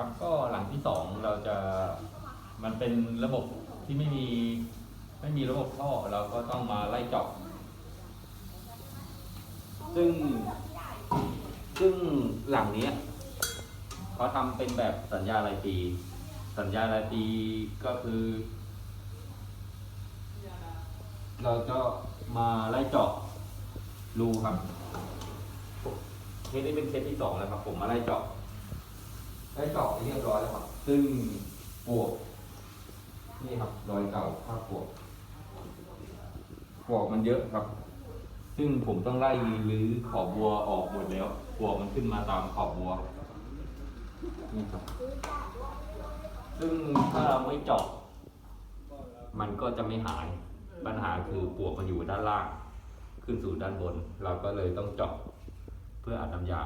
ครับก็หลังที่สองเราจะมันเป็นระบบที่ไม่มีไม่มีระบบท่อเราก็ต้องมาไล่เจาะซึ่ง ซึ่งหลังเนี้ยเขาทำเป็นแบบสัญญารายปี สัญญารายปีก็คือ เราจะมาไล่เจาะรูครับเคสนี้เป็นเคสที่สองแล้วครับ ผมมาไล่เจาะ ได้เจาะไปเรียบร้อยแล้วครับ ซึ่งปวกนี่ครับรอยเก่าภาพปวกปวกมันเยอะครับ ซึ่งผมต้องไล่รื้อขอบบัวออกหมดแล้วปวกมันขึ้นมาตามขอบบัวนี่ครับ ซึ่งถ้าเราไม่เจาะมันก็จะไม่หาย ปัญหาคือปวกมันอยู่ด้านล่าง ขึ้นสู่ด้านบน เราก็เลยต้องเจาะเพื่ออัดน้ำยา